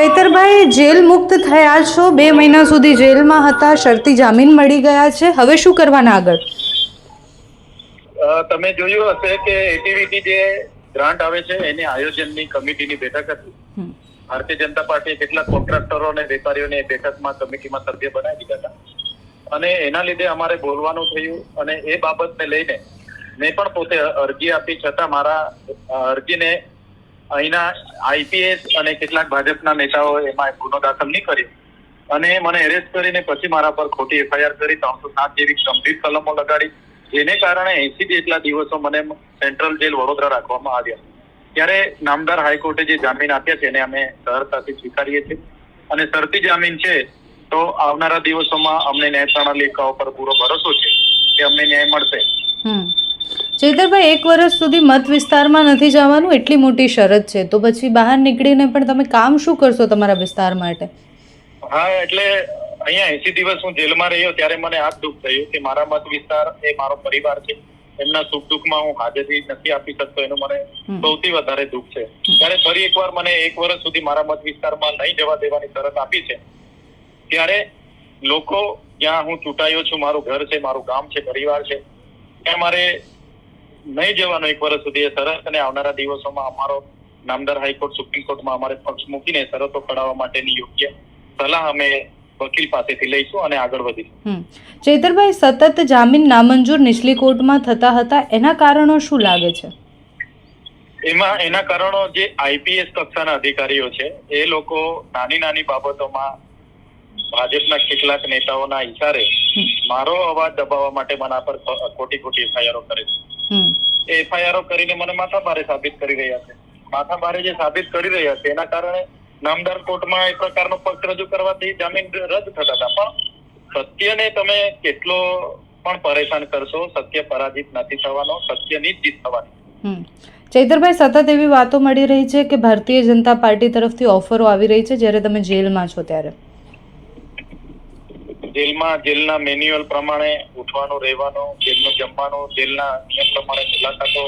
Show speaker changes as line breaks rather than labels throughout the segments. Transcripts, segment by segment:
Chaitarbhai jail મુક્ત થયા છો. બે મહિના સુધી જેલમાં હતા શરતી જામીન મળી ગયા છે. હવે શું કરવાના આગળ?
તમે જોયું હશે કે એટીવીટી જે ગ્રાન્ટ આવે છે એની આયોજનની કમિટીની બેઠક હતી. ભારતીય જનતા પાર્ટીએ કેટલાક કોન્ટ્રાક્ટરો અને વેપારીઓને બેઠકમાં કમિટીમાં સભ્ય બનાવી દીધા હતા. અને એના લીધે અમારે બોલવાનું થયું અને એ બાબતને લઈને મેં પણ પોતે અરજી આપી છતાં મારા અરજીને અહીંના આઈપીએસ અને કેટલાક ભાજપના નેતાઓ એમાં ગુનો દાખલ નહીં કર્યો. અને મને એરેસ્ટ કરીને પછી મારા પર ખોટી એફઆઈઆર કરી, ત્રણસો સાત જેવી ગંભીર કલમો લગાડી. જેને કારણે એસી જેટલા દિવસો મને સેન્ટ્રલ જેલ વડોદરા રાખવામાં આવ્યા. ત્યારે નામદાર હાઈકોર્ટે જે જામીન આપ્યા છે, એને અમે સરળતાથી સ્વીકારીએ છીએ. અને શરતી જામીન છે, તો આવનારા દિવસોમાં અમને ન્યાય પ્રણાલિકાઓ પર પૂરો ભરોસો છે કે અમને ન્યાય મળશે.
ચૈતરભાઈ એક વર્ષ સુધી મત વિસ્તારમાં નથી જવાનું એટલી મોટી શરત છે. તો પછી બહાર નીકળીને પણ તમે કામ શું કરશો તમારા વિસ્તાર માટે?
હા એટલે અહીંયા એસી દિવસ હું જેલમાં રહ્યો ત્યારે મને આ દુઃખ થયું કે મારા મત વિસ્તાર એ મારો પરિવાર છે. એમના સુખ દુઃખમાં હું હાજરી નથી આપી શકતો એનું મને સૌથી વધારે દુઃખ છે. ત્યારે ફરી એકવાર મને એક વર્ષ સુધી મારા મત વિસ્તારમાં નહીં જવા દેવાની શરત આપી છે. ત્યારે લોકો જ્યાં હું ચૂંટાયો છું મારું ઘર છે મારું ગામ છે પરિવાર છે ત્યાં મારે નહીં જવાનો એક વર્ષ સુધી શરત અને આવનારા દિવસોમાં અમારો નામદાર હાઈકોર્ટ સુપ્રીમ કોર્ટમાં અમારે પક્ષ મૂકીને શરતો કઢાવવા માટેની યોગ્ય સલાહ અમે વકીલ પાસેથી લઈશું અને આગળ વધીશું.
ચેતરભાઈ સતત જામીન નામંજૂર નીચલી કોર્ટમાં થતા હતા એના કારણો શું લાગે છે?
એમાં એના કારણો જે આઈપીએસ કક્ષાના અધિકારીઓ છે એ લોકો નાની નાની બાબતોમાં ભાજપના કેટલાક નેતાઓના
ઇશારે
મારો અવાજ દબાવવા માટે મના પર ખોટી ખોટી એફઆઈઆરો કરે છે. એ એફઆઈઆરો કરીને મને માથાભારે સાબિત કરી રહ્યા છે. માથાભારે જે સાબિત કરી રહ્યા છે એના કારણે નામદાર કોર્ટમાં એ પ્રકારનો પક્ષ રજૂ કરવાથી જામીન રદ થતા હતા. પણ સત્યને તમે કેટલો પણ પરેશાન કરશો સત્ય પરાજિત નથી થવાનો સત્યની જ જીત થવાની.
ચૈતરભાઈ સતત એવી વાતો મળી રહી છે કે ભારતીય જનતા પાર્ટી તરફથી ઓફરો આવી રહી છે જ્યારે તમે જેલમાં છો ત્યારે.
જેલમાં, જેલના મેન્યુઅલ પ્રમાણે ઉઠવાનું, રહેવાનું જેલનું જમવાનું, જેલના નિયમ પ્રમાણે મુલાકાતો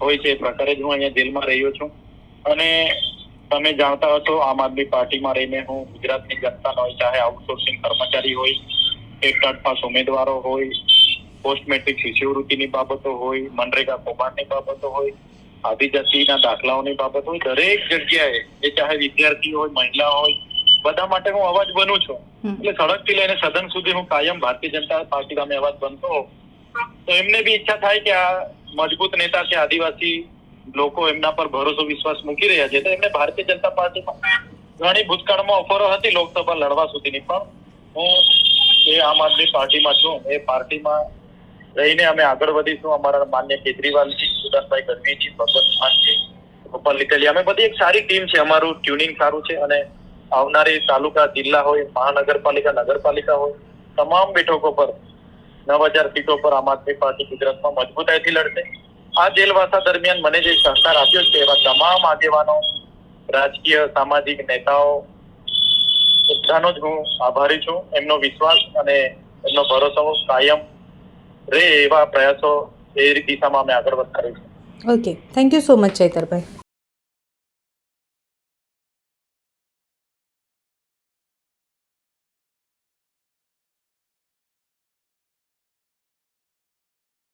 હોય છે એ પ્રકારે જ હું અહીંયા જેલમાં રહ્યો છું. અને તમે જાણતા હશો, આમ આદમી પાર્ટીમાં રહીને હું ગુજરાતની જનતાનો હોય, ચાહે આઉટસોર્સિંગ કર્મચારી હોય થર્ડ પાસ ઉમેદવારો હોય પોસ્ટ મેટ્રિક શિષ્યવૃત્તિની બાબતો હોય, મનરેગા કૌભાંડની બાબતો હોય, આદિજાતિના દાખલાઓની બાબત હોય, દરેક જગ્યાએ, એ ચાહે વિદ્યાર્થી હોય, મહિલા હોય બધા માટે હું અવાજ બનું છું.
એટલે
એટલે સડકથી લઈને સદન સુધી હું કાયમ ભારતીય જનતા પાર્ટી સામે અવાજ બનતો તો એમને બી ઈચ્છા થાય કે આ મજબૂત નેતા છે આદિવાસી લોકો એમના પર ભરોસો વિશ્વાસ મૂકી રહ્યા છે. તો એમને ભારતીય જનતા પાર્ટીમાં ઘણી ભૂતકાળમાં ઓફરો હતી લોકસભા લડવા સુધીની પણ હું એ આમ આદમી પાર્ટીમાં છું. એ પાર્ટીમાં રહીને અમે આગળ વધીશું. અમારા માન્ય કેજરીવાલજી સુદાનભાઈ ગઢવીજી ભગવત માનજી ગોપાલ ઇટલી અમે બધી એક સારી ટીમ છે. અમારું ટ્યુનિંગ સારું છે અને આવનારી તાલુકા, જિલ્લા હોય, મહાનગરપાલિકા, નગરપાલિકા હોય, તમામ બેઠકો પર, નવ હજાર સીટો પર આમ આદમી પાર્ટી ગુજરાતમાં મજબૂતાઈથી લડશે. આ જેલવાસા દરમિયાન મને જે સહકાર આપ્યો છે, એવા તમામ આગેવાનો, રાજકીય, સામાજિક નેતાઓ, બધાનો જ હું આભારી છું. એમનો વિશ્વાસ અને એમનો ભરોસો કાયમ રહે એવા પ્રયાસો એ દિશામાં અમે આગળ વધારીશું.
Okay thank you so much Chaitarbhai.